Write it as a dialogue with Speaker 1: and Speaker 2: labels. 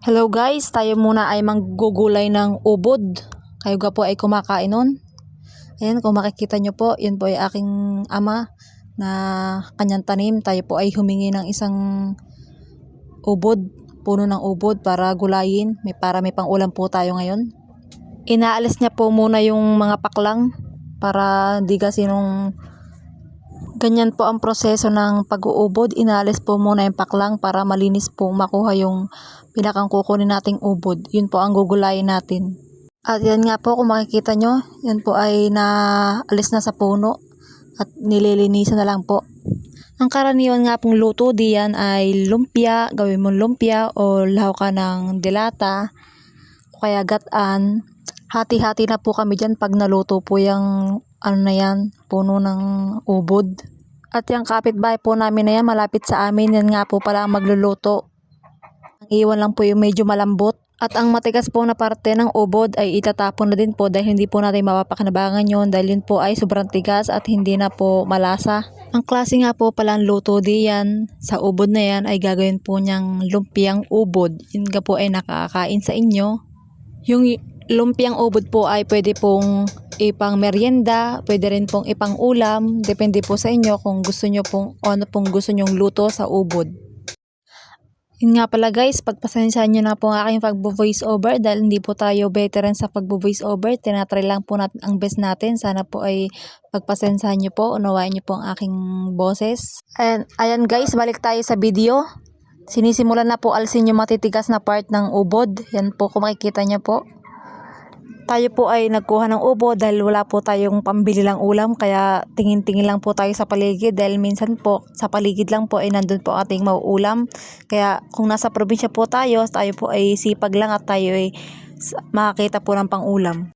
Speaker 1: Hello guys, tayo muna ay manggugulay ng ubod. Kayo ga po ay kumakain nun. Ayan, kung makikita nyo po, yun po ay aking ama na kanyang tanim. Tayo po ay humingi ng isang ubod, puno ng ubod para gulayin. May, para may pang-ulam po tayo ngayon. Inaalis niya po muna yung mga paklang para di kasi nung Ganyan po ang proseso ng pag-uubod. Inaalis po muna yung paklang para malinis po makuha yung pinakang kukunin nating ubod. Yun po ang gugulayin natin. At yan nga po kung makikita nyo, yan po ay naalis na sa puno at nililinisan na lang po. Ang karaniwan nga pong luto diyan ay lumpia, gawin mong lumpia o lahaw ka ng dilata o kaya gataan. Hati-hati na po kami dyan pag naluto po yung ano na yan, puno ng ubod. At yung kapitbahay po namin na yan, malapit sa amin, yan nga po pala ang magluluto. Ang iwan lang po yung medyo malambot. At ang matigas po na parte ng ubod ay itatapon na din po dahil hindi po natin mapapakinabangan yon dahil yun po ay sobrang tigas at hindi na po malasa. Ang klase nga po palang luto diyan sa ubod na yan ay gagawin po niyang lumpiang ubod. Yun nga po ay nakakain sa inyo. Yung lumpiang ubod po ay pwede pong ipang merienda, pwede rin pong ipang ulam. Depende po sa inyo kung gusto nyo pong, o ano pong gusto nyong luto sa ubod. Yun nga pala guys, pagpasensyahan nyo na po ang aking pagbo-voice over dahil hindi po tayo veteran sa pagbo-voice over. Tinatry lang po natin ang best natin. Sana po ay pagpasensyahan nyo po, unawain nyo po ang aking boses. Ayan, ayan guys, balik tayo sa video. Sinisimulan na po alsin yung matitigas na part ng ubod. Yan po kung makikita nyo po. Tayo po ay nagkuha ng ubo dahil wala po tayong pambili lang ulam kaya tingin-tingin lang po tayo sa paligid dahil minsan po sa paligid lang po ay nandun po ating mauulam. Kaya kung nasa probinsya po tayo, tayo po ay sipag lang at tayo ay makakita po ng pangulam.